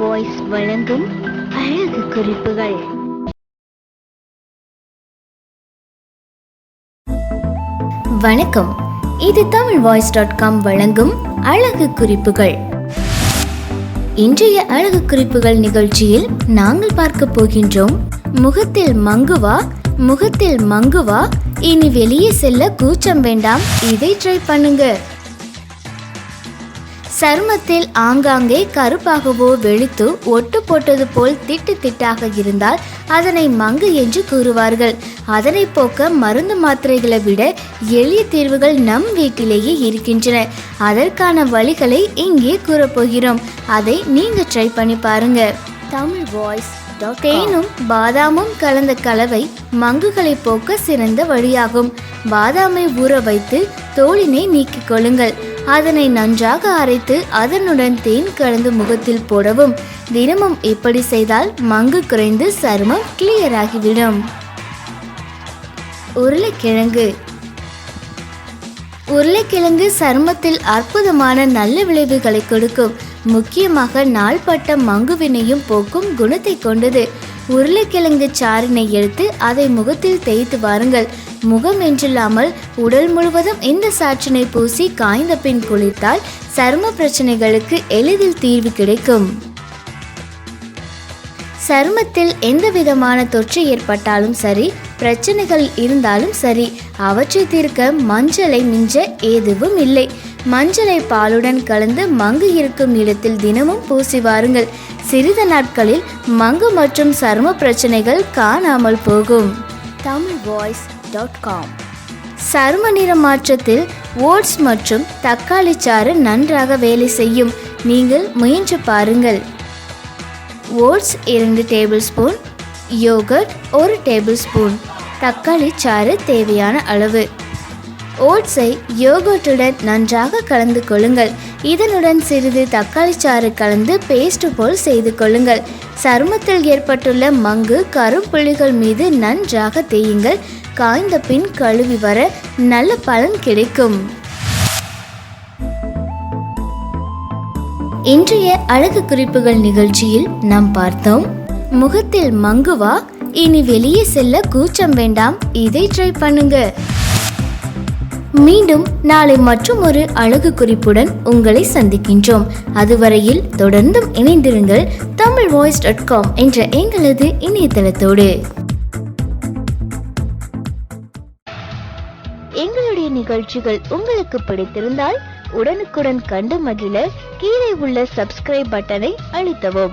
Voice வழங்கும் அழகு குறிப்புகள். வணக்கம். இது தமிழ் வாய்ஸ் டாட் காம் வழங்கும் அழகு குறிப்புகள். இன்றைய அழகு குறிப்புகள் நிகழ்ச்சியில் நாங்கள் பார்க்க போகின்றோம் முகத்தில் மங்குவா முகத்தில் மங்குவா இனி வெளியே செல்ல கூச்சம் வேண்டாம். இதை ட்ரை பண்ணுங்க. சருமத்தில் ஆங்காங்கே கருப்பாகவோ வெளுத்து ஒட்டு போட்டது போல் திட்டு திட்டாக இருந்தால் அதனை மங்கு என்று கூறுவார்கள். அதனை போக்க மருந்து மாத்திரைகளை விட எளிய தீர்வுகள் நம் வீட்டிலேயே இருக்கின்றன. அதற்கான வழிகளை இங்கே கூறப்போகிறோம். அதை நீங்க ட்ரை பண்ணி பாருங்க. தமிழ் வாய்ஸ் தேனும் பாதாமும் கலந்த கலவை மங்குகளை போக்க சிறந்த வழியாகும். பாதாமை ஊற வைத்து தோலினை நீக்கிக் கொள்ளுங்கள். அதனை நன்றாக அரைத்து அதனுடன் தேன் கலந்து முகத்தில் போடவும். தினமும் இப்படி செய்தால் மங்கு குறைந்து சருமம் கிளியராகிவிடும் உருளைக்கிழங்கு. உருளைக்கிழங்கு சருமத்தில் அற்புதமான நல்ல விளைவுகளை கொடுக்கும். முக்கியமாக நாள்பட்ட மங்குவினையும் போக்கும் குணத்தை கொண்டது. உருளைக்கிழங்கு சாறினை எடுத்து அதை முகத்தில் தேய்த்து வாருங்கள். முகம் என்றில்லாமல் உடல் முழுவதும் இந்த சாற்றினை பூசி காய்ந்த பின் குளித்தால் சரும பிரச்சனைகளுக்கு எளிதில் தீர்வு கிடைக்கும். சருமத்தில் எந்த விதமான தொற்று ஏற்பட்டாலும் சரி பிரச்சனைகள் இருந்தாலும் சரி அவற்றை தீர்க்க மஞ்சளை மிஞ்ச எதுவும் இல்லை. மஞ்சளை பாலுடன் கலந்து மங்கு இருக்கும் இடத்தில் தினமும் பூசி வாருங்கள். சிறிது நாட்களில் மங்கு மற்றும் சரும பிரச்சனைகள் காணாமல் போகும். Tamil voice dot com. சரும நிற மாற்றத்தில் ஓட்ஸ் மற்றும் தக்காளி சாறு நன்றாக வேலை செய்யும். நீங்கள் முயன்று பாருங்கள். ஓட்ஸ் இரண்டு டேபிள் ஸ்பூன் யோகர்ட் ஒரு டேபிள் ஸ்பூன் தக்காளி சாறு தேவையான அளவு. ஓட்ஸை யோகர்ட்டுடன் நன்றாக கலந்து கொள்ளுங்கள். இதனுடன் சிறிது தக்காளி சாறு கலந்து பேஸ்ட் போல் செய்து கொள்ளுங்கள். சருமத்தில் ஏற்பட்டுள்ள மங்கு கரும்புள்ளிகள் மீது நன்றாக தேயுங்கள். காய்ந்த பின் கழுவி வர நல்ல பலன் கிடைக்கும். இன்றைய அழகு குறிப்புகள் நிகழ்ச்சியில் நாம் பார்த்தோம் முகத்தில் மங்குவா? இனி வெளியே செல்ல கூச்சம் வேண்டாம். இதை ட்ரை பண்ணுங்க. மீண்டும் நாளை மற்றும் ஒரு அழகு குறிப்புடன் உங்களை சந்திக்கின்றோம். அதுவரையில் தொடர்ந்தும் இணைந்திருங்கள். தமிழ் வாய்ஸ் டாட் காம் என்ற எங்களது இணையதளத்தோடு. எங்களுடைய நிகழ்ச்சிகள் உங்களுக்கு பிடித்திருந்தால் உடனுக்குடன் கண்டு மகிழ கீழே உள்ள சப்ஸ்கிரைப் பட்டனை அழுத்தவும்.